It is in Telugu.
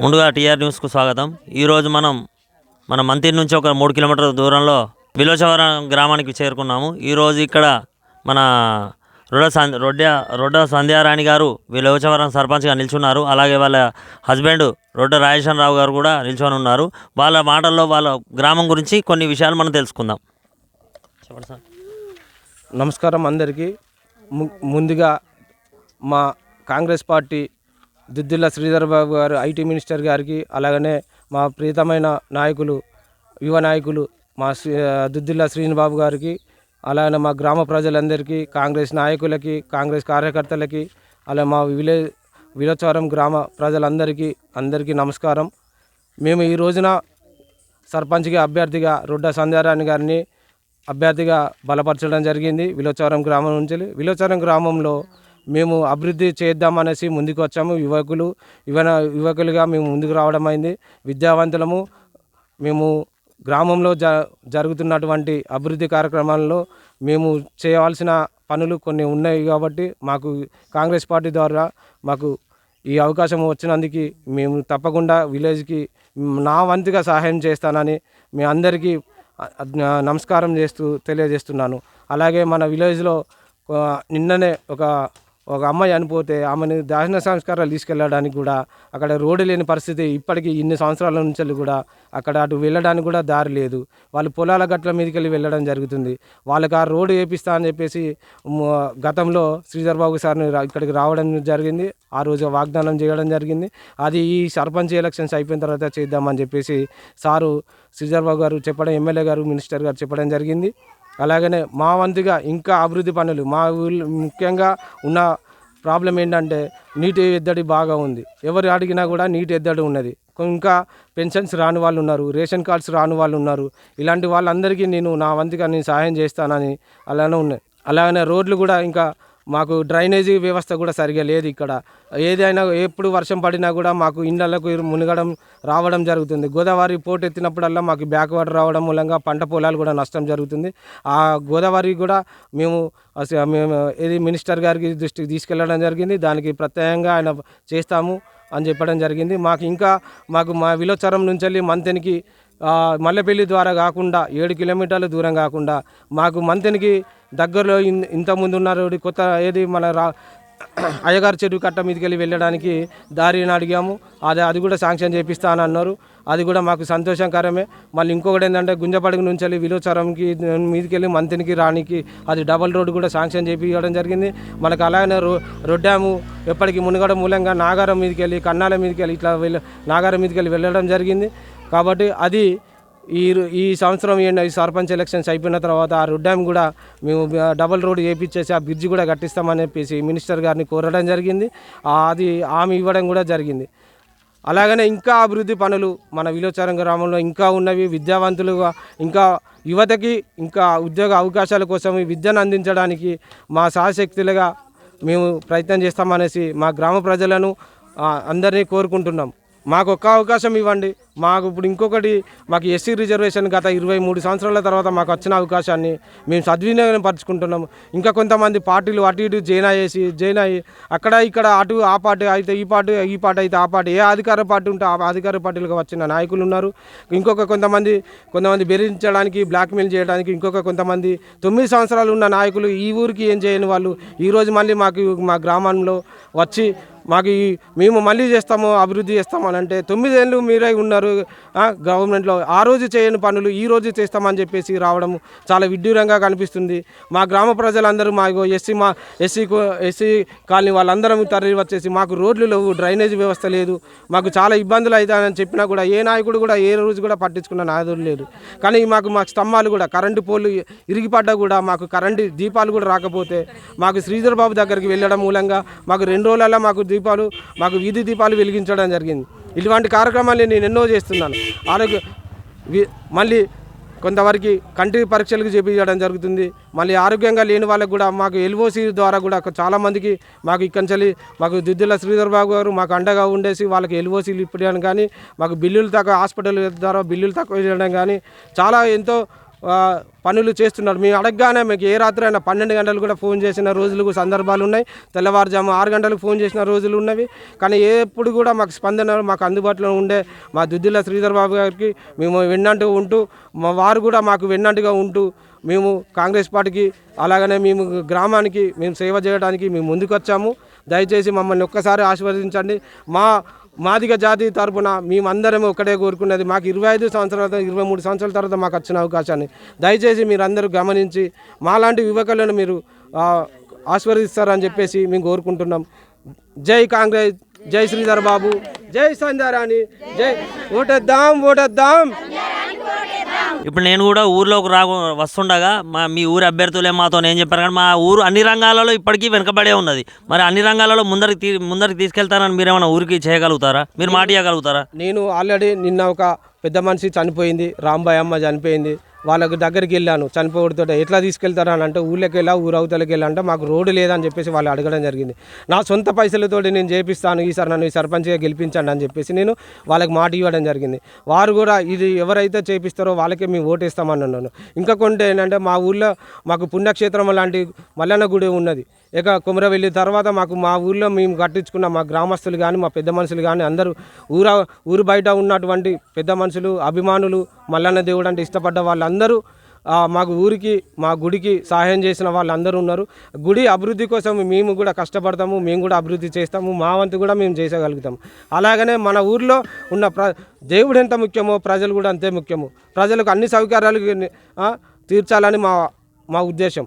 ముందుగా టీఆర్ న్యూస్కు స్వాగతం. ఈరోజు మనం మన మంతిర్ నుంచి ఒక మూడు కిలోమీటర్ల దూరంలో విలోచవరం గ్రామానికి చేరుకున్నాము. ఈరోజు ఇక్కడ మన రొడ్డ సం రొడ్డ రొడ్డ సంధ్యారాణి గారు విలోచవరం సర్పంచ్గా నిల్చున్నారు. అలాగే వాళ్ళ హస్బెండ్ రొడ్డ రాజేశ్వర రావు గారు కూడా నిల్చొని ఉన్నారు వాళ్ళ మాటల్లో వాళ్ళ గ్రామం గురించి కొన్ని విషయాలు మనం తెలుసుకుందాం. చెప్పండి సార్. నమస్కారం అందరికీ. ము- ముందుగా మా Congress party Duddilla Sridhar Babu garu IT minister గారికి అలాగనే మా ప్రీతమైన నాయకులు యువ నాయకులు మా శ్రీ దుద్దిల్ల శ్రీనిబాబు గారికి అలానే మా గ్రామ ప్రజలందరికీ కాంగ్రెస్ నాయకులకి కాంగ్రెస్ కార్యకర్తలకి అలా మా విలేజ్ విలోచవరం గ్రామ ప్రజలందరికీ అందరికీ నమస్కారం. మేము ఈ రోజున సర్పంచ్గా అభ్యర్థిగా రొడ్డ సంధ్యారాణి గారిని అభ్యర్థిగా బలపరచడం జరిగింది. విలోచవరం గ్రామం నుంచి విలోచవరం గ్రామంలో మేము అభివృద్ధి చేద్దామనేసి ముందుకు వచ్చాము యువకులు యువన యువకులుగా మేము ముందుకు రావడం అయింది. విద్యావంతులము మేము గ్రామంలో జ జరుగుతున్నటువంటి అభివృద్ధి కార్యక్రమాల్లో మేము చేయవలసిన పనులు కొన్ని ఉన్నాయి కాబట్టి మాకు కాంగ్రెస్ పార్టీ ద్వారా మాకు ఈ అవకాశం వచ్చినందుకు మేము తప్పకుండా విలేజ్కి నా వంతుగా సహాయం చేస్తానని మీ అందరికీ నమస్కారం చేస్తూ తెలియజేస్తున్నాను. అలాగే మన విలేజ్లో నిన్ననే ఒక ఒక అమ్మాయి చనిపోతే ఆమెను దహన సంస్కారాలు తీసుకెళ్ళడానికి కూడా అక్కడ రోడ్డు లేని పరిస్థితి ఇప్పటికీ ఇన్ని సంవత్సరాల నుంచి కూడా అక్కడ అటు వెళ్ళడానికి కూడా దారి లేదు. వాళ్ళు పొలాల గట్ల మీదకి వెళ్ళి వెళ్ళడం జరుగుతుంది. వాళ్ళకి ఆ రోడ్డు వేపిస్తా అని చెప్పేసి గతంలో శ్రీధర్ బాబు సార్ని ఇక్కడికి రావడం జరిగింది. ఆ రోజు వాగ్దానం చేయడం జరిగింది. అది ఈ సర్పంచ్ ఎలక్షన్స్ అయిపోయిన తర్వాత చేద్దామని చెప్పేసి సారు శ్రీధర్ బాబు గారు చెప్పడం ఎమ్మెల్యే గారు మినిస్టర్ గారు చెప్పడం జరిగింది. అలాగనే మా వంతుగా ఇంకా అభివృద్ధి పనులు మా ఊళ్ళో ముఖ్యంగా ఉన్న ప్రాబ్లం ఏంటంటే నీటి ఎద్దడి బాగా ఉంది. ఎవరు అడిగినా కూడా నీటి ఎద్దడి ఉన్నది. ఇంకా పెన్షన్స్ రాని వాళ్ళు ఉన్నారు రేషన్ కార్డ్స్ రాని వాళ్ళు ఉన్నారు. ఇలాంటి వాళ్ళందరికీ నేను నా వంతుగా నేను సహాయం చేస్తానని అలానే ఉన్నాయి. అలాగనే రోడ్లు కూడా ఇంకా మాకు డ్రైనేజీ వ్యవస్థ కూడా సరిగా లేదు ఇక్కడ. ఏదైనా ఎప్పుడు వర్షం పడినా కూడా మాకు ఇండ్లకు మునగడం రావడం జరుగుతుంది. గోదావరి పోటు ఎత్తినప్పుడల్లా మాకు బ్యాక్ వాటర్ రావడం మూలంగా పంట పొలాలు కూడా నష్టం జరుగుతుంది. ఆ గోదావరి కూడా మేము మేము ఏది మినిస్టర్ గారికి దృష్టికి తీసుకెళ్ళడం జరిగింది. దానికి ప్రత్యేకంగా ఆయన చేస్తాము అని చెప్పడం జరిగింది. మాకు ఇంకా మాకు మా విలోచరం నుంచి వెళ్ళి మంతెనికి మల్లెపల్లి ద్వారా కాకుండా ఏడు కిలోమీటర్ల దూరం కాకుండా మాకు మంతెనికి దగ్గరలో ఇన్- ఇంతకుముందు రోడ్డు కొత్త ఏది మన రా అయ్యగారి చెరువు కట్ట మీదకి వెళ్ళి వెళ్ళడానికి దారిని అడిగాము. అది అది కూడా శాంక్షన్ చేపిస్తా అని అన్నారు. అది కూడా మాకు సంతోషకరమే. మళ్ళీ ఇంకొకటి ఏంటంటే గుంజపడుగు నుంచి వెళ్ళి విలోచరంకి మీదకి వెళ్ళి మంతినికి రానికి అది డబల్ రోడ్డు కూడా శాంక్షన్ చేపించడం జరిగింది. మనకు అలాగనే రో రొడ్డాము ఎప్పటికీ మునగడం మూలంగా నాగారం మీదకి వెళ్ళి కన్నాల మీదకి వెళ్ళి ఇట్లా వెళ్ళి నాగారం మీదకి వెళ్ళి వెళ్ళడం జరిగింది. కాబట్టి అది ఈ ఈ సంవత్సరం ఏంటి ఈ సర్పంచ్ ఎలక్షన్స్ అయిపోయిన తర్వాత ఆ రోడ్ డ్యామ్ కూడా మేము డబల్ రోడ్ చేపించేసి ఆ బ్రిడ్జ్ కూడా కట్టిస్తామని చెప్పేసి మినిస్టర్ గారిని కోరడం జరిగింది. అది ఆమె ఇవ్వడం కూడా జరిగింది. అలాగనే ఇంకా అభివృద్ధి పనులు మన విలోచారం గ్రామంలో ఇంకా ఉన్నవి. విద్యావంతులుగా ఇంకా యువతకి ఇంకా ఉద్యోగ అవకాశాల కోసం విద్యను అందించడానికి మా సహశక్తులుగా మేము ప్రయత్నం చేస్తామనేసి మా గ్రామ ప్రజలను అందరినీ కోరుకుంటున్నాం. మాకు ఒక్క అవకాశం ఇవ్వండి. మాకు ఇప్పుడు ఇంకొకటి మాకు ఎస్సీ రిజర్వేషన్ గత ఇరవై మూడు సంవత్సరాల తర్వాత మాకు వచ్చిన అవకాశాన్ని మేము సద్వినియోగం పరుచుకుంటున్నాము. ఇంకా కొంతమంది పార్టీలు అటు ఇటు జైన్ అయ్యేసి జైన్ అయ్యి అక్కడ ఇక్కడ అటు ఆ పార్టీ అయితే ఈ పార్టీ ఈ పార్టీ అయితే ఆ పార్టీ ఏ అధికార పార్టీ ఉంటే ఆ అధికార పార్టీలకు వచ్చిన నాయకులు ఉన్నారు. ఇంకొక కొంతమంది కొంతమంది బెదిరించడానికి బ్లాక్మెయిల్ చేయడానికి ఇంకొక కొంతమంది తొమ్మిది సంవత్సరాలు ఉన్న నాయకులు ఈ ఊరికి ఏం చేయని వాళ్ళు ఈరోజు మళ్ళీ మాకు మా గ్రామంలో వచ్చి మాకు ఈ మేము మళ్ళీ చేస్తాము అభివృద్ధి చేస్తాము అని అంటే తొమ్మిదేళ్ళు మీరే ఉన్నారు గవర్నమెంట్లో. ఆ రోజు చేయని పనులు ఈ రోజు చేస్తామని చెప్పేసి రావడం చాలా విడ్డూరంగా కనిపిస్తుంది. మా గ్రామ ప్రజలందరూ మా ఎస్సీ మా ఎస్సీ ఎస్సీ కాలనీ వాళ్ళందరం తరలి వచ్చేసి మాకు రోడ్లు లేవు డ్రైనేజ్ వ్యవస్థ లేదు. మాకు చాలా ఇబ్బందులు అవుతాయని చెప్పినా కూడా ఏ నాయకుడు కూడా ఏ రోజు కూడా పట్టించుకున్న నాయకుడు లేదు. కానీ మాకు మాకు స్తంభాలు కూడా కరెంటు పోలు ఇరిగిపడ్డా కూడా మాకు కరెంటు దీపాలు కూడా రాకపోతే మాకు శ్రీధర్ బాబు దగ్గరికి వెళ్ళడం మూలంగా మాకు రెండు రోజులలో మాకు దీపాలు మాకు వీధి దీపాలు వెలిగించడం జరిగింది. ఇటువంటి కార్యక్రమాలు నేను ఎన్నో చేస్తున్నాను. ఆరోగ్య మళ్ళీ కొంతవరకు కంటి పరీక్షలకు చేపించడం జరుగుతుంది. మళ్ళీ ఆరోగ్యంగా లేని వాళ్ళకు కూడా మాకు ఎల్ఓసి ద్వారా కూడా చాలామందికి మాకు ఇక్కడి నుంచి మాకు దిద్దుల శ్రీధర్ బాబు గారు మాకు అండగా ఉండేసి వాళ్ళకి ఎల్ఓసీలు ఇప్పడం కానీ మాకు బిల్లులు తక్కువ హాస్పిటల్ ద్వారా బిల్లులు తక్కువ చేయడం కానీ చాలా ఎంతో పనులు చేస్తున్నారు. మేము అడగగానే మీకు ఏ రాత్రి అయినా పన్నెండు గంటలు కూడా ఫోన్ చేసిన రోజులు సందర్భాలు ఉన్నాయి. తెల్లవారుజాము ఆరు గంటలకు ఫోన్ చేసిన రోజులు ఉన్నవి. కానీ ఎప్పుడు కూడా మాకు స్పందన మాకు అందుబాటులో ఉండే మా దుద్దిల శ్రీధర్ బాబు గారికి మేము వెన్నంటూ ఉంటూ మా వారు కూడా మాకు వెన్నంటుగా ఉంటూ మేము కాంగ్రెస్ పార్టీకి అలాగనే మేము గ్రామానికి మేము సేవ చేయడానికి మేము ముందుకు వచ్చాము దయచేసి మమ్మల్ని ఒక్కసారి ఆశీర్వదించండి. మా మాదిగ జాతి తరపున మేమందరం ఒకటే కోరుకున్నది. మాకు ఇరవై ఐదు సంవత్సరాల తర్వాత ఇరవై మూడు సంవత్సరాల తర్వాత మాకు వచ్చిన అవకాశాన్ని దయచేసి మీరందరూ గమనించి మాలాంటి యువకులను మీరు ఆశీర్వదిస్తారని చెప్పేసి మేము కోరుకుంటున్నాం. జై కాంగ్రెస్ జై శ్రీధర్ బాబు జై సంధ్యారాణి జై ఓటేద్దాం ఓటేద్దాం. ఇప్పుడు నేను కూడా ఊర్లోకి రా వస్తుండగా మా మీ ఊరి అభ్యర్థులే మాతో ఏం చెప్పారు కానీ మా ఊరు అన్ని రంగాలలో ఇప్పటికీ వెనుకబడే ఉన్నది. మరి అన్ని రంగాలలో ముందరికి తీ ముందరికి తీసుకెళ్తారని మీరు ఏమైనా ఊరికి చేయగలుగుతారా? మీరు మాట ఇవ్వగలుగుతారా నేను ఆల్రెడీ నిన్న ఒక పెద్ద మనిషి చనిపోయింది రాంబాయ్ అమ్మ చనిపోయింది. వాళ్ళకి దగ్గరికి వెళ్ళాను చనిపోవడంతో ఎట్లా తీసుకెళ్తారా అని అంటే ఊళ్ళకి వెళ్ళా ఊరు అవతలకి మాకు రోడ్డు లేదని చెప్పేసి వాళ్ళు అడగడం జరిగింది. నా సొంత పైసలతోటి నేను చేపిస్తాను ఈసారి నన్ను ఈ సర్పంచ్గా గెలిపించండి అని చెప్పేసి నేను వాళ్ళకి మాట ఇవ్వడం జరిగింది. వారు కూడా ఇది ఎవరైతే చేపిస్తారో వాళ్ళకే మేము ఓటేస్తామని అన్నాను. ఇంకా కొంటే ఏంటంటే మా ఊళ్ళో మాకు పుణ్యక్షేత్రం లాంటి మల్లన్న గుడి ఉన్నది. ఇక కుమరవెల్లి తర్వాత మాకు మా ఊళ్ళో మేము కట్టించుకున్న మా గ్రామస్తులు కానీ మా పెద్ద మనుషులు కానీ అందరూ ఊర ఊరు బయట ఉన్నటువంటి పెద్ద మనుషులు అభిమానులు మల్లన్న దేవుడు అంటే ఇష్టపడ్డ వాళ్ళందరూ మాకు ఊరికి మా గుడికి సహాయం చేసిన వాళ్ళందరూ ఉన్నారు. గుడి అభివృద్ధి కోసం మేము కూడా కష్టపడతాము మేము కూడా అభివృద్ధి చేస్తాము మా వంతు కూడా మేము చేసగలుగుతాము. అలాగనే మన ఊర్లో ఉన్న ప్ర దేవుడు ఎంత ముఖ్యమో ప్రజలు కూడా అంతే ముఖ్యము. ప్రజలకు అన్ని సౌకర్యాలు తీర్చాలని మా మా ఉద్దేశం.